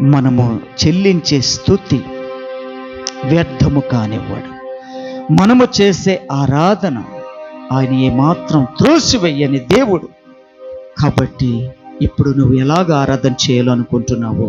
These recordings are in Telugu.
మనము చెల్లించే స్థుతి వ్యర్థము కానివ్వడు. మనము చేసే ఆరాధన ఆయన ఏమాత్రం త్రోసివెయ్యని దేవుడు. కాబట్టి ఇప్పుడు నువ్వు ఎలాగ ఆరాధన చేయాలనుకుంటున్నావు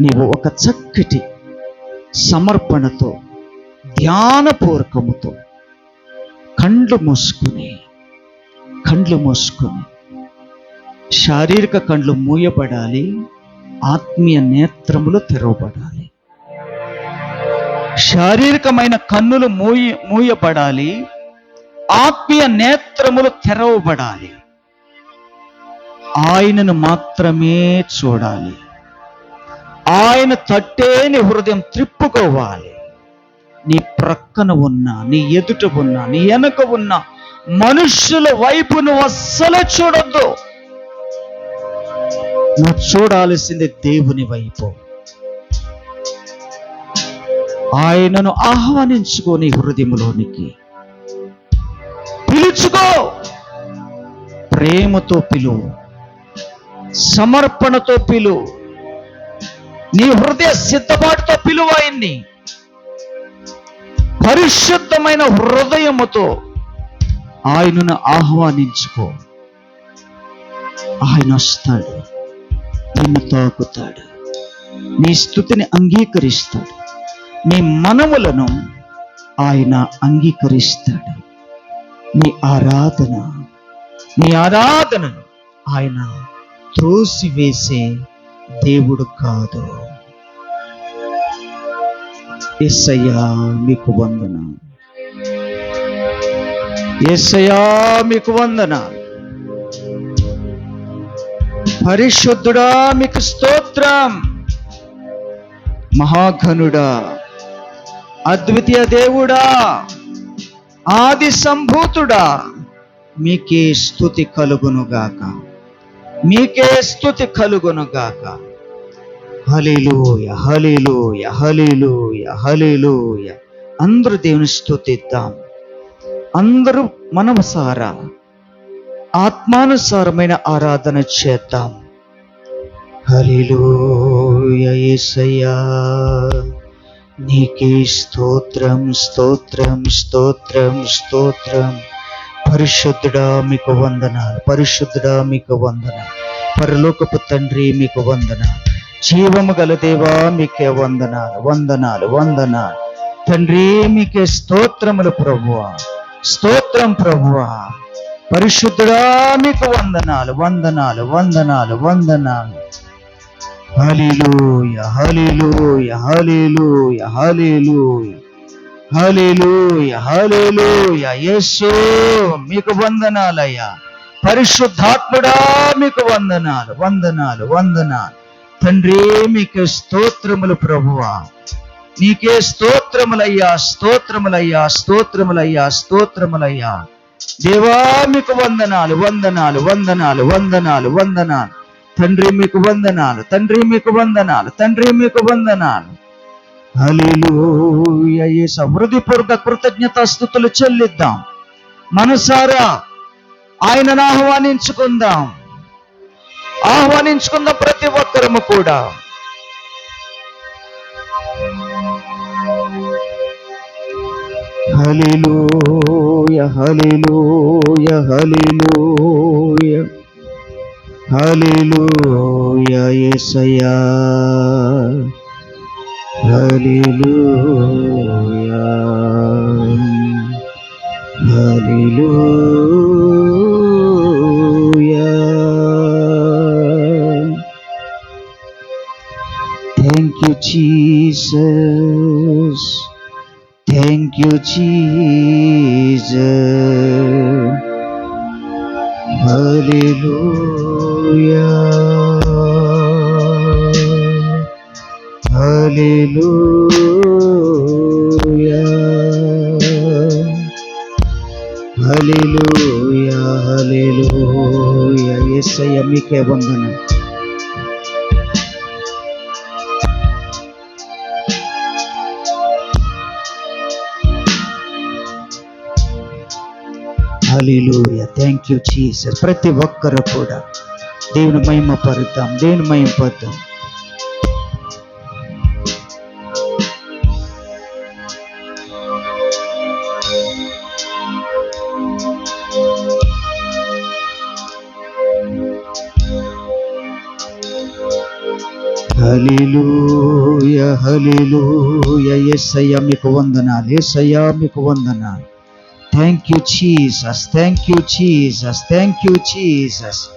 నీవు ఒక చక్కటి సమర్పణతో ధ్యానపూర్వకముతో కండ్లు మూసుకుని కండ్లు మూసుకుని శారీరక కండ్లు మూయబడాలి ఆత్మీయ నేత్రములు తెరవబడాలి. శారీరకమైన కన్నులు మూయ మూయబడాలి. ఆత్మీయ నేత్రములు తెరవబడాలి. ఆయనను మాత్రమే చూడాలి. ఆయన తట్టేని హృదయం త్రిప్పుకోవాలి. నీ ప్రక్కన ఉన్న నీ ఎదుట ఉన్న నీ వెనక ఉన్న మనుషుల వైపు నువ్వు అస్సలు చూడొద్దు. నువ్వు చూడాల్సింది దేవుని వైపు. ఆయనను ఆహ్వానించుకో నీ హృదయంలోనికి పిలుచుకో. ప్రేమతో పిలువు సమర్పణతో పిలువు నీ హృదయ సిద్ధపాటుతో పిలువు ఆయన్ని. పరిశుద్ధమైన హృదయముతో ఆయనను ఆహ్వానించుకో. ఆయన వస్తాడు. నిన్ను తాకుతాడు. నీ స్థుతిని అంగీకరిస్తాడు. నీ మనములను ఆయన అంగీకరిస్తాడు. నీ ఆరాధన నీ ఆరాధనను ఆయన త్రోసివేసే దేవుడు కాదు. ఎస్సయ్యా మీకు వందన ఎస్సయ్యా మీకు వందనాలు. పరిశుద్ధుడా మీకు స్తోత్రం. మహాఘనుడా అద్వితీయ దేవుడా ఆది సంభూతుడా మీకే స్థుతి కలుగునుగాక. మీకే స్థుతి కలుగునుగాక. హలీలు హలేలుయ హలేలుయ హలేలుయ అందరూ దేవుని స్థుతిద్దాం అందరూ మనమసారా ఆత్మానుసారమైన ఆరాధన చేద్దాం. హలేలుయ నీకే స్తోత్రం స్తోత్రం స్తోత్రం స్తోత్రం. పరిశుద్ధుడా మీకు వందనాలు. పరిశుద్ధుడా మీకు వందన పరలోకపు తండ్రి మీకు వందన జీవము గల దేవా మీకే వందనాలు. వందనాలు వందనాలు. తండ్రి మీకే స్తోత్రములు ప్రభువా. స్తోత్రం ప్రభువా. పరిశుద్ధుడా మీకు వందనాలు వందనాలు వందనాలు వందనాలు. హల్లెలూయ హల్లెలూయ హల్లెలూయ హల్లెలూయ. హల్లెలూయ హల్లెలూయ. యేసు మీకు వందనాలయ్యా. పరిశుద్ధాత్ముడా మీకు వందనాలు వందనాలు వందనాలు. తండ్రి మీకే స్తోత్రములు ప్రభువా. నీకే స్తోత్రములయ్యా స్తోత్రములయ్యా స్తోత్రములయ్యా స్తోత్రములయ్యా. దేవా మీకు వందనాలు వందనాలు వందనాలు వందనాలు వందనాలు. తండ్రి మీకు వందనాలు తండ్రి మీకు వందనాలు తండ్రి మీకు వందనాలు. హల్లెలూయ యేసు కృతజ్ఞత స్థుతులు చెల్లిద్దాం. మనసారా ఆయనను ఆహ్వానించుకుందాం ఆహ్వానించుకుందాం ప్రతి ఒక్కరము కూడా. Hallelujah, hallelujah, hallelujah. Hallelujah, Yesaya. Hallelujah. Hallelujah. Thank you, Jesus. Thank you, Jesus. Hallelujah. Hallelujah. Hallelujah. Hallelujah. Yesayya I వందనం హలీలుయ థ్యాంక్ యూ చీసస్ ప్రతి ఒక్కరు కూడా దేవుని మహిమ పరుద్దాం దేవుని మహిమ పరుద్దాం హలిలుయ హలిలుయ ఎస్సయ్యా మీకు వందనాలు. ఎస్సయ్యా మీకు వందనాలు. Thank you, Jesus. Thank you, Jesus. Thank you, Jesus.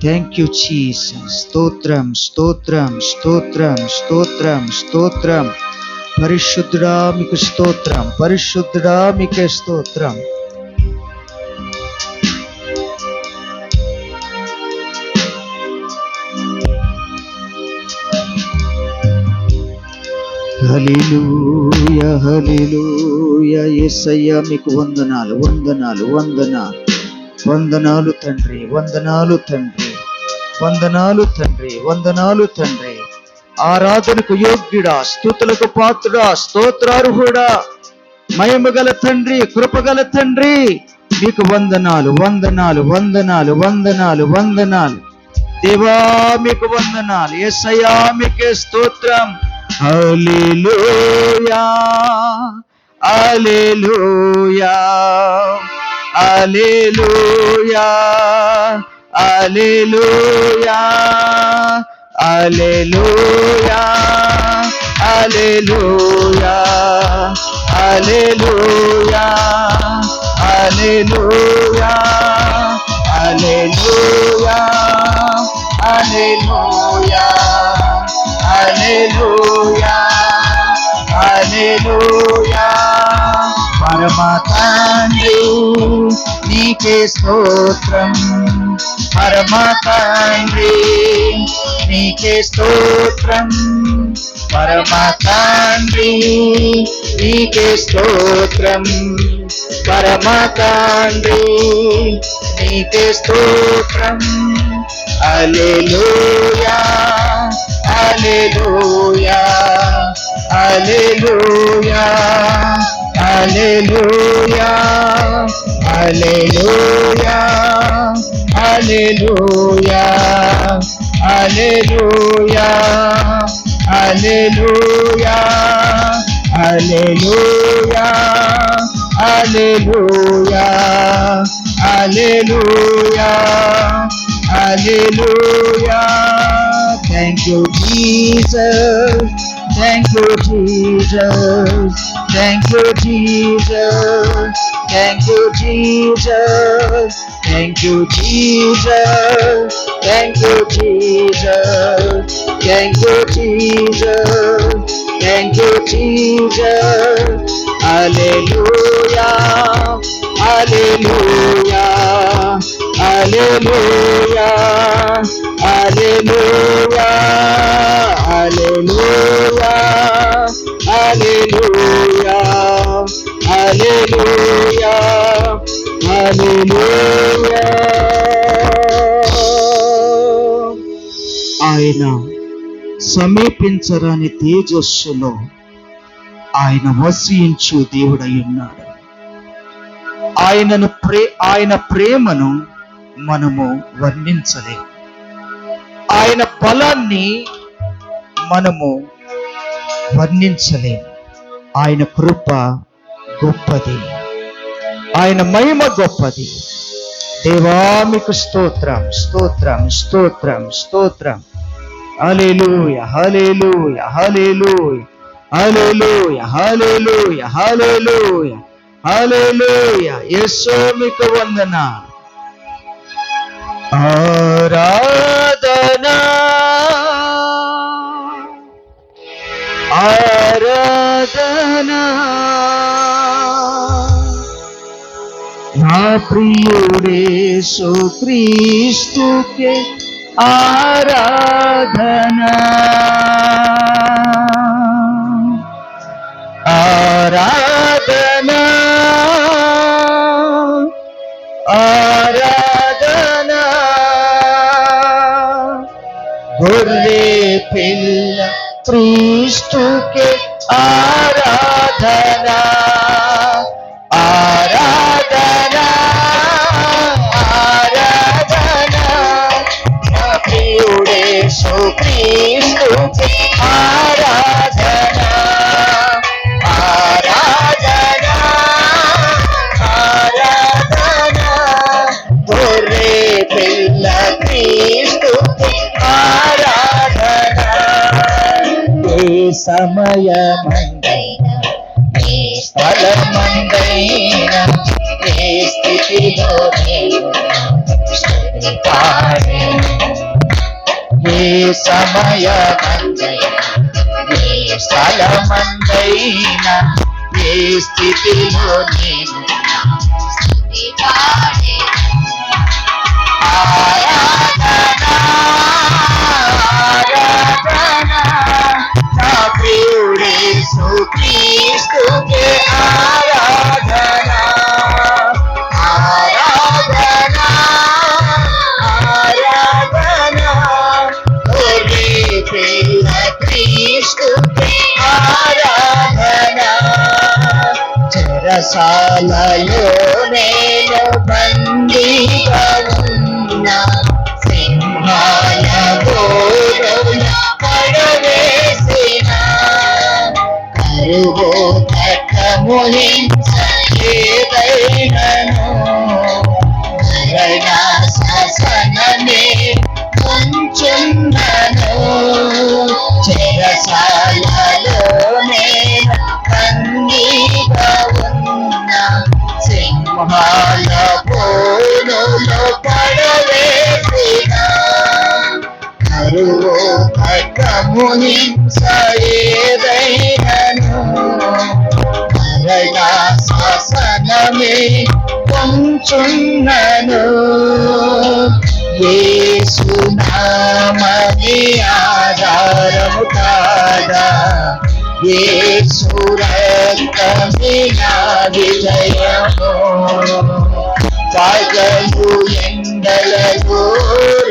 Thank you, Jesus. Stotram, stotram, stotram, stotram, stotram. పరిశుద్ధుడా మీకు స్తోత్రం పరిశుద్ధుడా మీకే స్తోత్రం. హలిలూయ హలిలూయ యేసయ్య మీకు వందనాలు వందనాలు వందనాలు. వందనాలు తండ్రి వందనాలు తండ్రి. వందనాలు తండ్రి వందనాలు తండ్రి. ఆరాధనకు యోగ్యుడా స్థుతులకు పాత్రుడా స్తోత్రార్హుడా. మయమగల తండ్రి కృపగల తండ్రి మీకు వందనాలు వందనాలు వందనాలు వందనాలు వందనాలు. దేవా మీకు వందనాలు. ఎస్ఐయా మీకే స్తోత్రం. హల్లెలూయా హల్లెలూయా హల్లెలూయా హల్లెలూయా. హల్లెలూయా హల్లెలూయా హల్లెలూయా హల్లెలూయా హల్లెలూయా హల్లెలూయా హల్లెలూయా హల్లెలూయా పరమ తండ్రి నీకే స్తోత్రం పరమ తండ్రి నీకే స్తోత్రం. పరమ తండ్రి నీకే స్తోత్రం. పరమ తండ్రి నీకే స్తోత్రం. Alleluia alleluia alleluia alleluia alleluia alleluia Hallelujah, Hallelujah, Hallelujah, Hallelujah, Hallelujah, Hallelujah. Thank you, Jesus. Thank you, Jesus. Thank you, Jesus. Thank you, Jesus. Thank you, Jesus. Thank you, Jesus. Thank you, Jesus. Thank you, Jesus. Hallelujah. Hallelujah. Hallelujah. Hallelujah. Hallelujah. Hallelujah. Hallelujah. Hallelujah. ఆయన సమీపించరాని తేజస్సులో ఆయన వసించు దేవుడై ఉన్నాడు. ఆయనను ప్రే ఆయన ప్రేమను మనము వర్ణించలేము. ఆయన బలాన్ని మనము వర్ణించలేము. ఆయన కృప గొప్పది. ఆయన మహిమ గొప్పది. దేవామికు స్తోత్రం స్తోత్రం స్తోత్రం స్తోత్రం. అలేలు యహాలేలు యహాలేలు అలేలు యహాలేలు యహాలేలు అలేలు యేసో మీకు వందన. ఆరాధన. ఆరాధన. నా ప్రియుడే సో క్రీస్తుకే आराधना। आराधना। आराधना। गुर्रे फिल पृष्टु के आराधना। आराधना సమయమందైనా ఏ స్థలమందైనా ఏ స్థితిలో నేను స్తుతి పాడేను. ఆరాధన ఆరాధన నా ప్రియుడేసు క్రీస్తుకే చెరసాలలో నేను బందీగా ఉన్నా సింహాల గోడల పడవేసిన కరువు తక్కము హింస ఏదైనను శాసనమే కొంచున్నను సింహాల బోనులో పడవేసిన. కరువు ఖడ్గము హింస మరణ శాసనమే కొంచున్నను ఏసునామని ఆధారము కాదా. విజయము పగలు ఎండలలో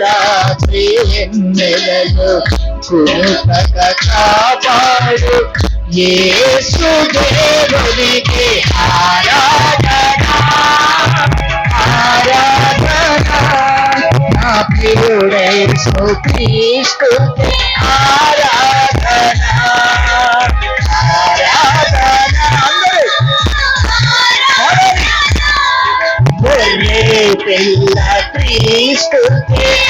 రాత్రి ఎన్నెలలో కునుకక కాపాడు యేసు దేవునికి ఆరాధన ఆరాధన నా ప్రియుడేసు క్రీస్తుకి ఆరా Eternidad Cristo tiene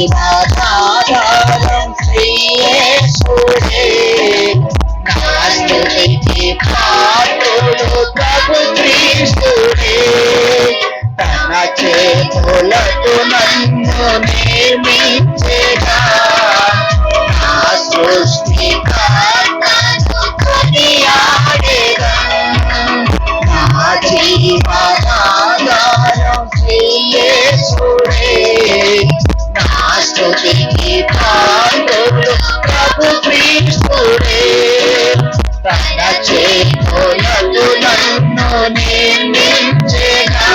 జీవనాధారం శ్రీయేసుడే నా స్తుతికి ప్రభు క్రీస్తుడే తన చేతులకు నన్ను నిర్మించేగా నా సృష్టి తన చేతులకు నన్ను నిర్మించేగా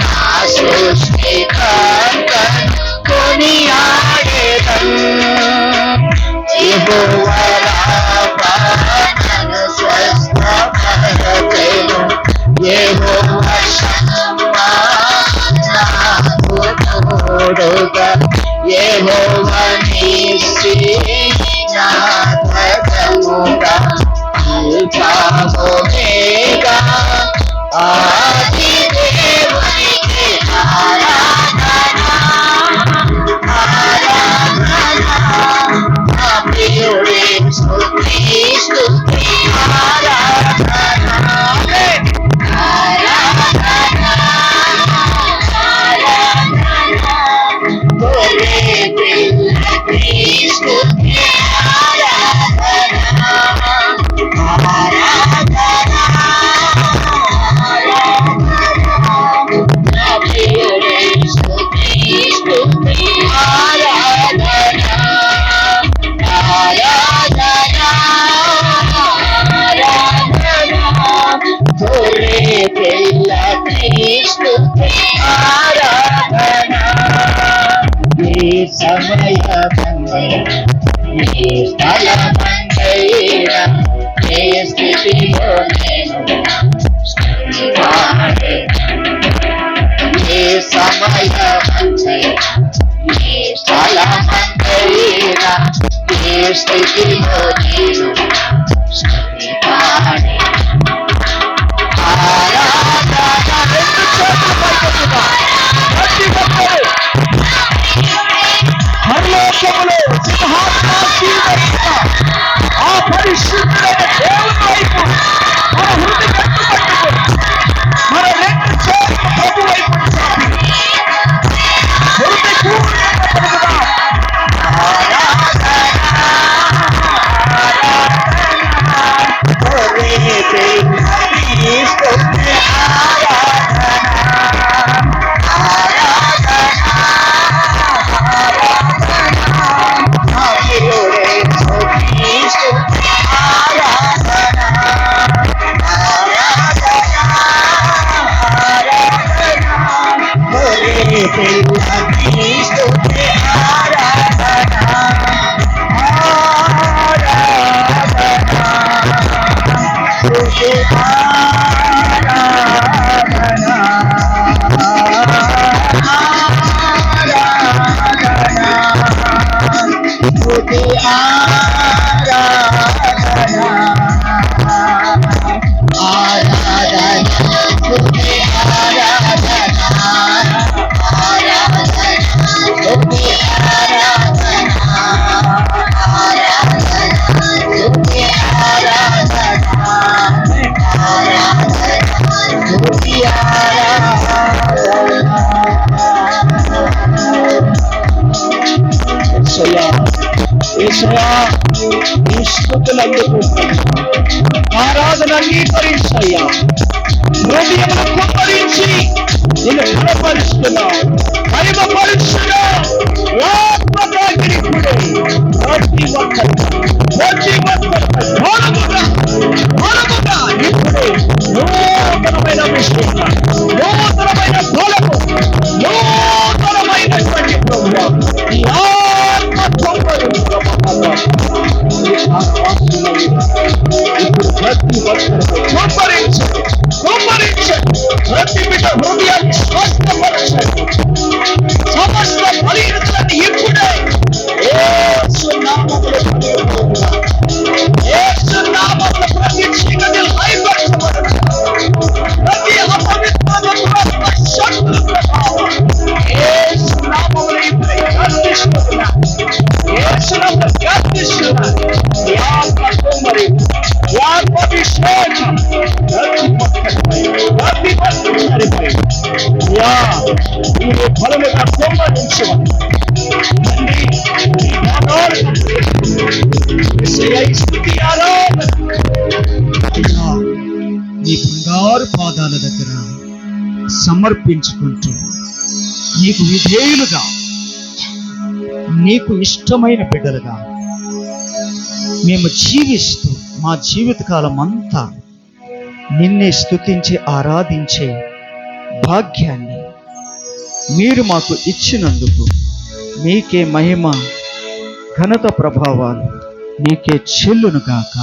నా సృష్టికర్తను కొనియాడేదను యెహోవా రాఫా స్థితిలో నేను స్తుతించాలి. ఆరాధన రెండు చేతులు పైకెత్తుగా. ప్రతి ఒక్కరూ పరలోకములో సింహాసనాసీనుడైన ఆ పరిశుద్ధుడైన ఆరాధన అంగీకరించయ్యా హృదయమును కుమ్మరించి నిన్ను బలపరుస్తున్నావు మహిమపరుస్తున్నావు ఆత్మకాగిరిపుడే ప్రతి ఒక్కరు ప్రతి ఒక్కరు మరొకగా మరొకగా ఇప్పుడు నూతనమైన విషయం Keep it up. నీ బంగారు పాదాల దగ్గర సమర్పించుకుంటూ నీకు విధేయులుగా నీకు ఇష్టమైన బిడ్డలుగా మేము జీవిస్తూ మా జీవితకాలం అంతా నిన్నే స్తుతించి ఆరాధించే భాగ్యాన్ని మీరు మాకు ఇచ్చినందుకు మీకే మహిమ ఘనత ప్రభావాలు. నీకే చెల్లును గాక.